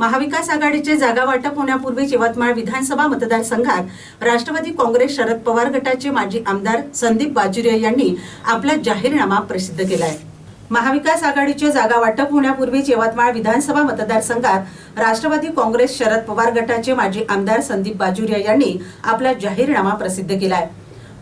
महाविकास आघाडीचे जागा वाटप होण्यापूर्वीच यवतमाळ विधानसभा मतदारसंघात राष्ट्रवादी काँग्रेस शरद पवार गटाचे माजी आमदार संदीप बाजुरिया यांनी आपला जाहीरनामा प्रसिद्ध केलाय. महाविकास आघाडीचे जागा वाटप होण्यापूर्वीच यवतमाळ विधानसभा मतदारसंघात राष्ट्रवादी काँग्रेस शरद पवार गटाचे माजी आमदार संदीप बाजुरिया यांनी आपला जाहीरनामा प्रसिद्ध केलाय.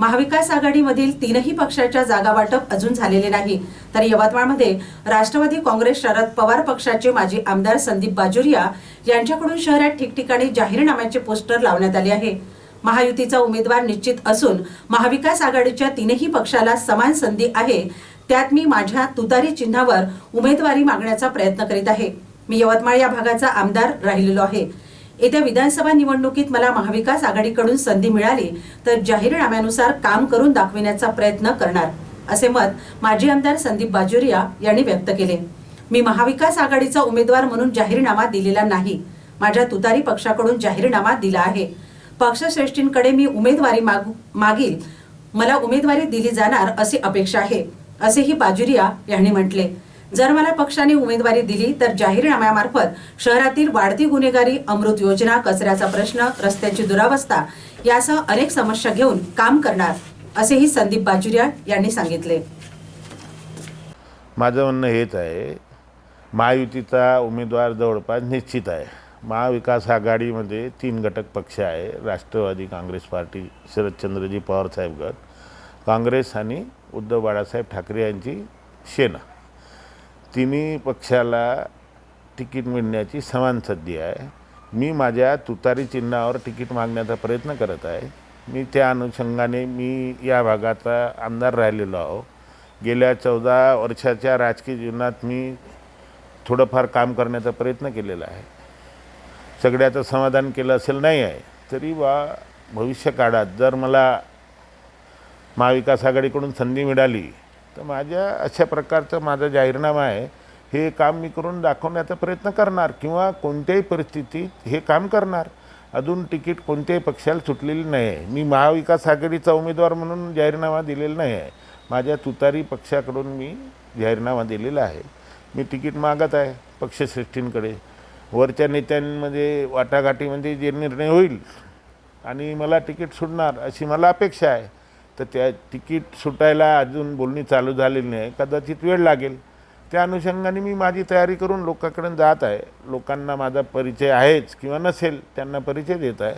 महाविकास आघाडीमधील तीनही पक्षाच्या जागा वाटप अजून झालेले नाही. तर यवतमाळमध्ये राष्ट्रवादी काँग्रेस शरद पवार पक्षाचे माजी आमदार संदीप बाजुरिया यांच्याकडून शहरात ठिकठिकाणी जाहीरनाम्याचे पोस्टर लावण्यात आले आहे. महायुतीचा उमेदवार निश्चित असून महाविकास आघाडीच्या तीनही पक्षाला समान संधी आहे. त्यात मी माझ्या तुतारी चिन्हावर उमेदवारी मागण्याचा प्रयत्न करीत आहे. मी यवतमाळ या भागाचा आमदार राहिलेलो आहे. येत्या विधानसभा निवडणुकीत मला महाविकास आघाडीकडून संधी मिळाली तर जाहीरनाम्यानुसार काम करून दाखविण्याचा प्रयत्न करणार असे मत माजी आमदार संदीप बाजुरिया यांनी व्यक्त केले. मी महाविकास आघाडीचा उमेदवार म्हणून जाहीरनामा दिलेला नाही. माझ्या तुतारी पक्षाकडून जाहीरनामा दिला आहे. पक्षश्रेष्ठींकडे मी उमेदवारी माग मागील मला उमेदवारी दिली जाणार अशी अपेक्षा आहे असेही बाजुरिया यांनी म्हटले. जर मला पक्षाने उमेदवारी दिली तर जाहीरनाम्यामार्फत शहरातील वाढती गुन्हेगारी अमृत योजना कचऱ्याचा प्रश्न रस्त्याची दुरावस्था यासह अनेक समस्या घेऊन काम करणार असेही संदीप बाजुरिया यांनी सांगितले. माझं म्हणणं हेच आहे महायुतीचा उमेदवार जवळपास निश्चित आहे. महाविकास आघाडीमध्ये तीन घटक पक्ष आहे राष्ट्रवादी काँग्रेस पार्टी शरदचंद्रजी पवारसाहेब गट काँग्रेस आणि उद्धव बाळासाहेब ठाकरे यांची सेना. तिन्ही पक्षाला तिकीट मिळण्याची समान संधी आहे. मी माझ्या तुतारी चिन्हावर तिकीट मागण्याचा प्रयत्न करत आहे. मी त्या अनुषंगाने मी या भागाचा आमदार राहिलेलो आहो. गेल्या चौदा वर्षाच्या राजकीय जीवनात मी थोडंफार काम करण्याचा प्रयत्न केलेला आहे. सगळ्याचं समाधान केलं असेल नाही आहे तरी वा भविष्य काळात जर मला महाविकास आघाडीकडून संधी मिळाली तर माझ्या अशा प्रकारचं माझा जाहीरनामा आहे. हे काम मी करून दाखवण्याचा प्रयत्न करणार किंवा कोणत्याही परिस्थितीत हे काम करणार. अजून तिकीट कोणत्याही पक्षाला सुटलेली नाही आहे. मी महाविकास आघाडीचा उमेदवार म्हणून जाहीरनामा दिलेला नाही आहे. माझ्या तुतारी पक्षाकडून मी जाहीरनामा दिलेला आहे. मी तिकीट मागत आहे पक्षश्रेष्ठींकडे. वरच्या नेत्यांमध्ये वाटाघाटीमध्ये जे निर्णय होईल आणि मला तिकीट सुटणार अशी मला अपेक्षा आहे. तर त्या तिकीट सुटायला अजून बोलणी चालू झालेली नाही. कदाचित वेळ लागेल. त्या अनुषंगाने मी माझी तयारी करून लोकांकडे जात आहे. लोकांना माझा परिचय आहेच किंवा नसेल त्यांना परिचय देत आहे.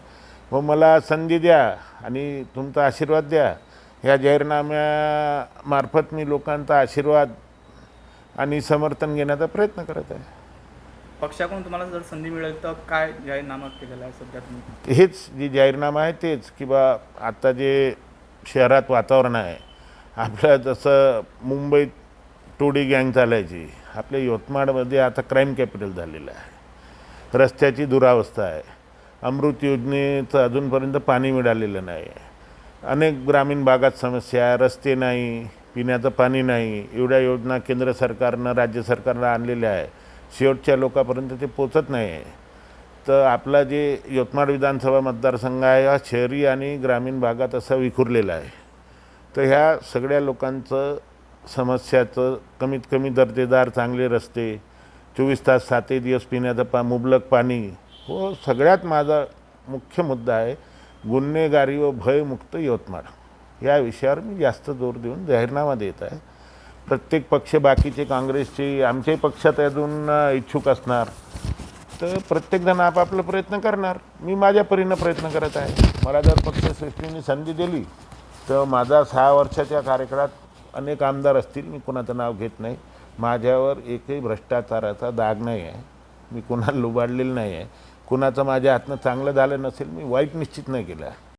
व मला संधी द्या आणि तुमचा आशीर्वाद द्या. ह्या जाहीरनाम्यामार्फत मी लोकांचा आशीर्वाद आणि समर्थन घेण्याचा प्रयत्न करत आहे. पक्षाकडून तुम्हाला जर संधी मिळेल तर काय जाहीरनामा केलेला आहे सध्या तुम्ही? हेच जे जाहीरनामा आहे तेच. की बा आता जे शहरात वातावरण आहे. आपलं जसं मुंबईत टोडी गँग चालायची आपल्या यवतमाळमध्ये आता क्राईम कॅपिटल झालेलं आहे. रस्त्याची दुरावस्था आहे. अमृत योजनेचं अजूनपर्यंत पाणी मिळालेलं नाही. आहे अनेक ग्रामीण भागात समस्या आहे. रस्ते नाही पिण्याचं पाणी नाही. एवढ्या योजना केंद्र सरकारनं राज्य सरकारनं आणलेल्या आहे. शेवटच्या लोकांपर्यंत ते पोचत नाही. आहे तर आपला जे यवतमाळ विधानसभा मतदारसंघ आहे हा शहरी आणि ग्रामीण भागात असा विखुरलेला आहे. तर ह्या सगळ्या लोकांचं समस्याचं कमीत कमी दर्जेदार चांगले रस्ते चोवीस तास सातही दिवस पिण्याचं पा मुबलक पाणी हो सगळ्यात माझा मुख्य मुद्दा आहे गुन्हेगारी व भयमुक्त यवतमाळ. या विषयावर मी जास्त जोर देऊन जाहीरनामा देत आहे. प्रत्येक पक्ष बाकीचे काँग्रेसचे आमच्याही पक्षात अजून इच्छुक असणार. तर प्रत्येकजण आपापला प्रयत्न करणार. मी माझ्या परीनं प्रयत्न करत आहे. मला जर पक्षश्रेष्ठींनी संधी दिली तर माझा सहा वर्षाच्या कार्यकाळात अनेक आमदार असतील. मी कुणाचं नाव घेत नाही. माझ्यावर एकही भ्रष्टाचाराचा दाग नाही आहे. मी कुणाला लुबाडलेलं नाही आहे. कुणाचं माझ्या हातनं चांगलं झालं नसेल मी वाईट निश्चित नाही केलं आहे.